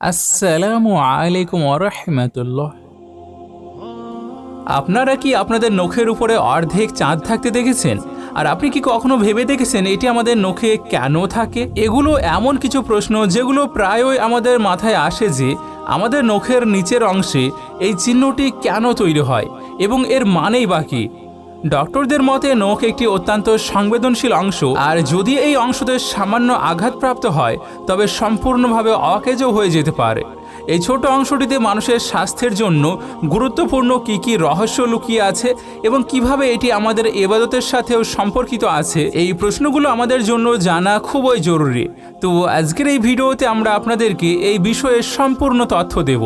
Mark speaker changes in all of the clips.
Speaker 1: আসসালামু আলাইকুম আপনারা কি আপনাদের নখের উপরে অর্ধেক চাঁদ থাকতে দেখেছেন? আর আপনি কি কখনো ভেবে দেখেছেন এটি আমাদের নখে কেন থাকে? এগুলো এমন কিছু প্রশ্ন যেগুলো প্রায়ই আমাদের মাথায় আসে যে আমাদের নখের নিচের অংশে এই চিহ্নটি কেন তৈরি হয় এবং এর মানেই বা কী? ডক্টরদের মতে নখ একটি অত্যন্ত সংবেদনশীল অংশ, আর যদি এই অংশতে সামান্য আঘাতপ্রাপ্ত হয়, তবে সম্পূর্ণভাবে অকেজও হয়ে যেতে পারে। এই ছোট অংশটিতে মানুষের স্বাস্থ্যের জন্য গুরুত্বপূর্ণ কী কী রহস্য লুকিয়ে আছে এবং কীভাবে এটি আমাদের এবাদতের সাথেও সম্পর্কিত আছে, এই প্রশ্নগুলো আমাদের জন্য জানা খুবই জরুরি। তো আজকের এই ভিডিওতে আমরা আপনাদেরকে এই বিষয়ে সম্পূর্ণ তথ্য দেব।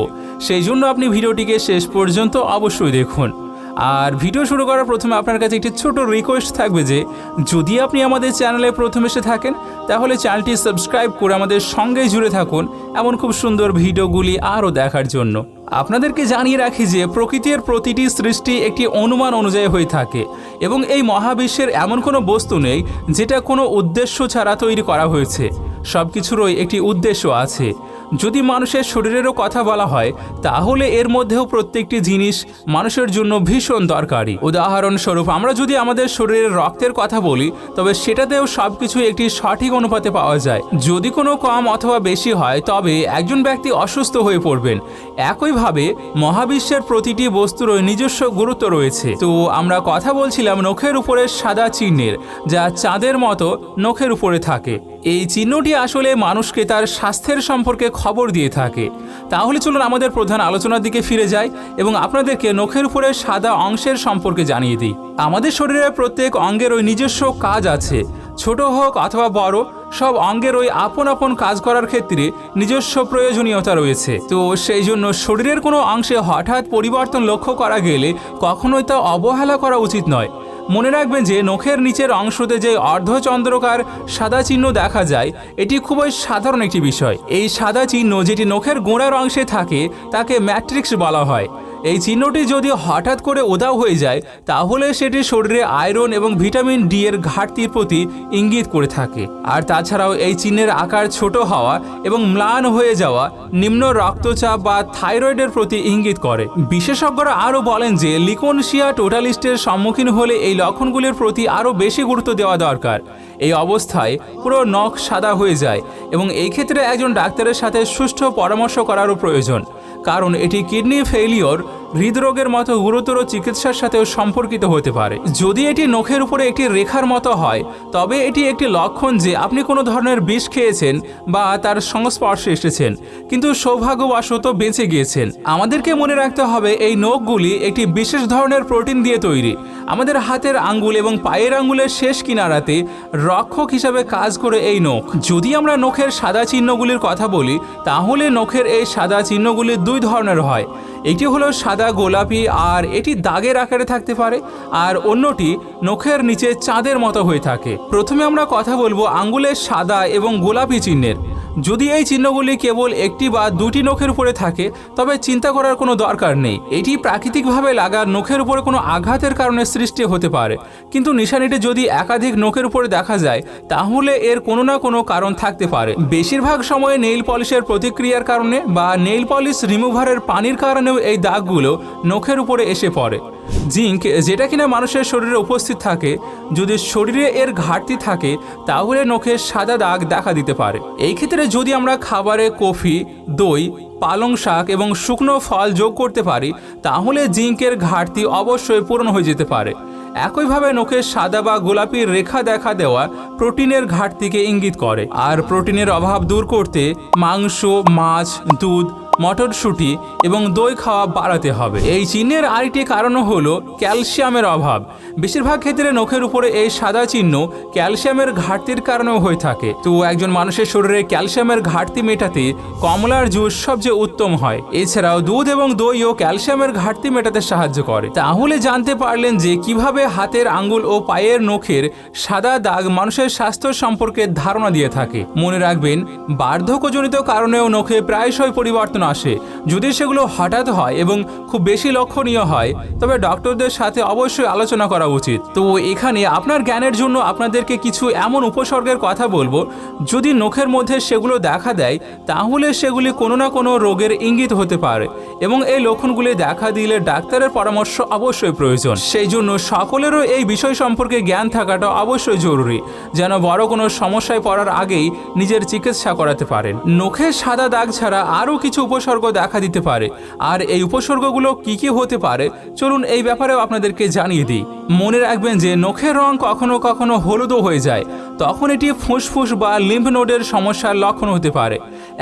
Speaker 1: সেই জন্য আপনি ভিডিওটিকে শেষ পর্যন্ত অবশ্যই দেখুন। আর ভিডিও শুরু করার প্রথমে আপনার কাছে একটি ছোট রিকোয়েস্ট থাকবে যে, যদি আপনি আমাদের চ্যানেলে প্রথম এসে থাকেন, তাহলে চ্যানেলটি সাবস্ক্রাইব করে আমাদের সঙ্গেই জুড়ে থাকুন এমন খুব সুন্দর ভিডিওগুলি আরও দেখার জন্য। আপনাদেরকে জানিয়ে রাখি যে, প্রকৃতির প্রতিটি সৃষ্টি একটি অনুমান অনুযায়ী হয়ে থাকে এবং এই মহাবিশ্বের এমন কোনো বস্তু নেই যেটা কোনো উদ্দেশ্য ছাড়া তৈরি করা হয়েছে। সব কিছুরই একটি উদ্দেশ্য আছে। যদি মানুষের শরীরেরও কথা বলা হয়, তাহলে এর মধ্যেও প্রত্যেকটি জিনিস মানুষের জন্য ভীষণ দরকারি। উদাহরণস্বরূপ, আমরা যদি আমাদের শরীরের রক্তের কথা বলি, তবে সেটাতেও সব কিছু একটি সঠিক অনুপাতে পাওয়া যায়। যদি কোনো কম অথবা বেশি হয়, তবে একজন ব্যক্তি অসুস্থ হয়ে পড়বেন। একইভাবে, মহাবিশ্বের প্রতিটি বস্তুরও নিজস্ব গুরুত্ব রয়েছে। তো আমরা কথা বলছিলাম নখের উপরে সাদা চিহ্নের, যা চাঁদের মতো নখের উপরে থাকে। এই চিহ্নটি আসলে মানুষকে তার স্বাস্থ্যের সম্পর্কে খবর দিয়ে থাকে। তাহলে চলুন আমাদের প্রধান আলোচনার দিকে ফিরে যাই এবং আপনাদেরকে নখের উপরে সাদা অংশের সম্পর্কে জানিয়ে দিই। আমাদের শরীরের প্রত্যেক অঙ্গের ওই নিজস্ব কাজ আছে। ছোট হোক অথবা বড়, সব অঙ্গের ওই আপন আপন কাজ করার ক্ষেত্রে নিজস্ব প্রয়োজনীয়তা রয়েছে। তো সেই জন্য শরীরের কোনো অংশে হঠাৎ পরিবর্তন লক্ষ্য করা গেলে কখনোই তা অবহেলা করা উচিত নয়। মনে রাখবেন যে নখের নিচের অংশতে যে অর্ধচন্দ্রকার সাদা চিহ্ন দেখা যায়, এটি খুবই সাধারণ একটি বিষয়। এই সাদা চিহ্ন যেটি নখের গোড়ার অংশে থাকে, তাকে ম্যাট্রিক্স বলা হয়। এই চিহ্নটি যদি হঠাৎ করে ওদাও হয়ে যায়, তাহলে সেটি শরীরে আয়রন এবং ভিটামিন ডি এর ঘাটতির প্রতি ইঙ্গিত করে থাকে। আর তাছাড়াও এই চিহ্নের আকার ছোট হওয়া এবং ম্লান হয়ে যাওয়া নিম্ন রক্তচাপ বা থাইরয়েডের প্রতি ইঙ্গিত করে। বিশেষজ্ঞরা আরও বলেন যে, লিকোনশিয়া টোটালিস্টের সম্মুখীন হলে এই লক্ষণগুলির প্রতি আরও বেশি গুরুত্ব দেওয়া দরকার। এই অবস্থায় পুরো নখ সাদা হয়ে যায় এবং এই ক্ষেত্রে একজন ডাক্তারের সাথে সুষ্ঠু পরামর্শ করারও প্রয়োজন। কারণ এটি কিডনি ফেলিওর হৃদরোগের মতো গুরুতর চিকিৎসার সাথেও সম্পর্কিত হতে পারে। যদি এটি নখের উপরে একটি রেখার মতো হয়, তবে এটি একটি লক্ষণ যে আপনি কোনো ধরনের বিষ খেয়েছেন বা তার সংস্পর্শে এসেছেন, কিন্তু সৌভাগ্যবশত বেঁচে গিয়েছেন। আমাদেরকে মনে রাখতে হবে, এই নখগুলি একটি বিশেষ ধরনের প্রোটিন দিয়ে তৈরি। আমাদের হাতের আঙ্গুল এবং পায়ের আঙ্গুলের শেষ কিনারাতে রক্ষক হিসাবে কাজ করে এই নখ। যদি আমরা নখের সাদা চিহ্নগুলির কথা বলি, তাহলে নখের এই সাদা চিহ্নগুলি দুই ধরনের হয়। একটি হলো সাদা গোলাপি আর এটি দাগের আকারে থাকতে পারে, আর অন্যটি নখের নিচে চাঁদের মতো হয়ে থাকে। প্রথমে আমরা কথা বলব আঙ্গুলের সাদা এবং গোলাপি চিহ্নের। যদি এই চিহ্নগুলি কেবল একটি বা দুটি নখের উপরে থাকে, তবে চিন্তা করার কোনো দরকার নেই। এটি প্রাকৃতিকভাবে লাগা নখের উপরে কোনো আঘাতের কারণে সৃষ্টি হতে পারে। কিন্তু নিশানিটি যদি একাধিক নখের উপরে দেখা যায়, তাহলে এর কোনো না কোনো কারণ থাকতে পারে। বেশিরভাগ সময়ে নেইল পলিশের প্রতিক্রিয়ার কারণে বা নেইল পলিশ রিমুভারের পানির কারণেও এই দাগগুলো নখের উপরে এসে পড়ে। জিঙ্ক যেটা কিনা মানুষের শরীরে উপস্থিত থাকে, যদি শরীরে এর ঘাটতি থাকে, তাহলে নখে সাদা দাগ দেখা দিতে পারে। এই ক্ষেত্রে যদি আমরা খাবারে কফি, দই, পালং শাক এবং শুকনো ফল যোগ করতে পারি, তাহলে জিঙ্কের ঘাটতি অবশ্যই পূরণ হয়ে যেতে পারে। একইভাবে নখের সাদা বা গোলাপি রেখা দেখা দেওয়া প্রোটিনের ঘাটতিকে ইঙ্গিত করে। আর প্রোটিনের অভাব দূর করতে মাংস, মাছ, দুধ মটরশুঁটি এবং দই খাওয়া বাড়াতে হবে। এই চিহ্নের আরেকটি কারণও হলো ক্যালসিয়ামের অভাব। বেশিরভাগ ক্ষেত্রে নখের উপরে এই সাদা চিহ্ন ক্যালসিয়ামের ঘাটতির কারণেও হয়ে থাকে। তো একজন মানুষের শরীরে ক্যালসিয়ামের ঘাটতি মেটাতে কমলার জুস সবচেয়ে উত্তম হয়। এছাড়াও দুধ এবং দইও ক্যালসিয়ামের ঘাটতি মেটাতে সাহায্য করে। তাহলে জানতে পারলেন যে কীভাবে হাতের আঙ্গুল ও পায়ের নখের সাদা দাগ মানুষের স্বাস্থ্য সম্পর্কে ধারণা দিয়ে থাকে। মনে রাখবেন, বার্ধক্যজনিত কারণেও নখে প্রায়শই পরিবর্তন আসে। যদি সেগুলো হঠাৎ হয় এবং খুব বেশি লক্ষণীয় হয়, তবে ডক্টরদের সাথে অবশ্যই আলোচনা করা উচিত। তো এখানে আপনার জ্ঞানের জন্য আপনাদেরকে কিছু এমন উপসর্গের কথা বলব। যদি নখের মধ্যে সেগুলো দেখা দেয়, তাহলে সেগুলি কোনো না কোনো রোগের ইঙ্গিত হতে পারে এবং এই লক্ষণগুলি দেখা দিলে ডাক্তারের পরামর্শ অবশ্যই প্রয়োজন। সেই জন্য সকলেরও এই বিষয় সম্পর্কে জ্ঞান থাকাটা অবশ্যই জরুরি, যেন বড় কোনো সমস্যায় পড়ার আগেই নিজের চিকিৎসা করাতে পারেন। নখের সাদা দাগ ছাড়া আরও কিছু উপসর্গ দেখা দিতে পারে। আর এই উপসর্গগুলো কি কি হতে পারে, চলুন এই ব্যাপারেও আপনাদেরকে জানিয়ে দিই। মনে রাখবেন যে নখের রং কখনো কখনো হলুদও হয়ে যায়। তখন এটি ফুসফুস বা লিম্ফ নোডের সমস্যার লক্ষণ হতে পারে।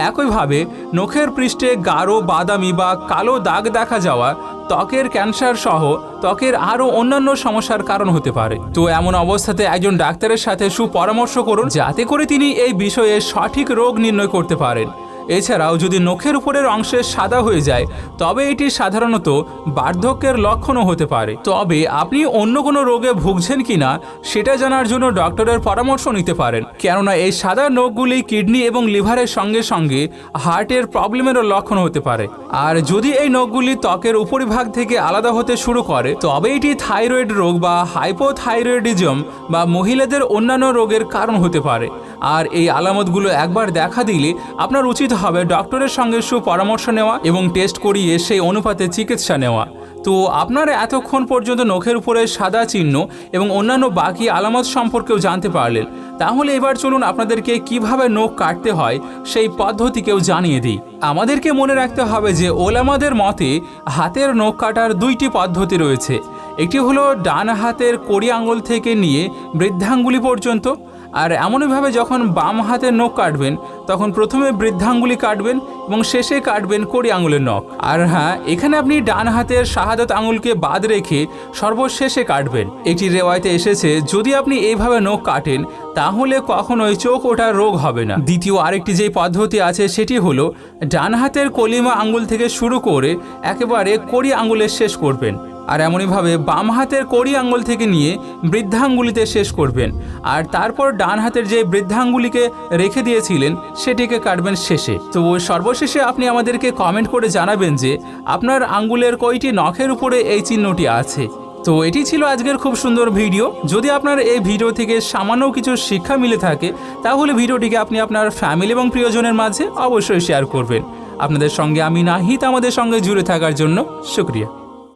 Speaker 1: একইভাবে নখের পৃষ্ঠে গাঢ় বাদামি বা কালো দাগ দেখা যাওয়া, ত্বকের ক্যান্সার সহ ত্বকের আরও অন্যান্য সমস্যার কারণ হতে পারে। তো এমন অবস্থাতে একজন ডাক্তারের সাথে সুপরামর্শ করুন, যাতে করে তিনি এই বিষয়ে সঠিক রোগ নির্ণয় করতে পারেন। এছাড়াও যদি নখের উপরের অংশে সাদা হয়ে যায়, তবে এটি সাধারণত বার্ধক্যের লক্ষণও হতে পারে। তবে আপনি অন্য কোনো রোগে ভুগছেন কিনা, সেটা জানার জন্য ডক্টরের পরামর্শ নিতে পারেন। কেননা এই সাদা নখগুলি কিডনি এবং লিভারের সঙ্গে সঙ্গে হার্টের প্রবলেমেরও লক্ষণ হতে পারে। আর যদি এই নখগুলি ত্বকের উপরিভাগ থেকে আলাদা হতে শুরু করে, তবে এটি থাইরয়েড রোগ বা হাইপোথাইরয়েডিজম বা মহিলাদের অন্যান্য রোগের কারণ হতে পারে। আর এই আলামতগুলো একবার দেখা দিলে আপনার উচিত হবে ডক্টরের সঙ্গে সুপরামর্শ নেওয়া এবং টেস্ট করিয়ে সেই অনুপাতে চিকিৎসা নেওয়া। তো আপনারা এতক্ষণ পর্যন্ত নখের উপরে সাদা চিহ্ন এবং অন্যান্য বাকি আলামত সম্পর্কেও জানতে পারলেন। তাহলে এবার চলুন আপনাদেরকে কীভাবে নখ কাটতে হয় সেই পদ্ধতিকেও জানিয়ে দিই। আমাদেরকে মনে রাখতে হবে যে ওলামাদের মতে হাতের নখ কাটার দুইটি পদ্ধতি রয়েছে। একটি হলো ডান হাতের কড়ি আঙুল থেকে নিয়ে বৃদ্ধাঙ্গুলি পর্যন্ত আর এমনইভাবে যখন বাম হাতে নখ কাটবেন, তখন প্রথমে বৃদ্ধাঙ্গুলি কাটবেন এবং শেষে কাটবেন কড়ি আঙুলের নখ। আর হ্যাঁ এখানে আপনি ডান হাতের শাহাদত আঙুলকে বাদ রেখে সর্বশেষে কাটবেন। একটি রেওয়ায়তে এসেছে, যদি আপনি এইভাবে নখ কাটেন, তাহলে কখনোই চোখ ওঠার রোগ হবে না। দ্বিতীয় আরেকটি যে পদ্ধতি আছে, সেটি হলো ডান হাতের কলিমা আঙুল থেকে শুরু করে একেবারে কড়ি আঙুলের শেষ করবেন। আর এমনইভাবে বাম হাতের কড়ি আঙ্গুল থেকে নিয়ে বৃদ্ধাঙ্গুলিতে শেষ করবেন। আর তারপর ডান হাতের যে বৃদ্ধাঙ্গুলিকে রেখে দিয়েছিলেন, সেটিকে কাটবেন শেষে। তো সর্বশেষে আপনি আমাদেরকে কমেন্ট করে জানাবেন যে, আপনার আঙ্গুলের কয়টি নখের উপরে এই চিহ্নটি আছে? তো এটি ছিল আজকের খুব সুন্দর ভিডিও। যদি আপনার এই ভিডিও থেকে সামান্য কিছু শিক্ষা মিলে থাকে, তাহলে ভিডিওটিকে আপনি আপনার ফ্যামিলি এবং প্রিয়জনের মাঝে অবশ্যই শেয়ার করবেন। আপনাদের সঙ্গে আমি নাহিত আমাদের সঙ্গে জুড়ে থাকার জন্য শুক্রিয়া।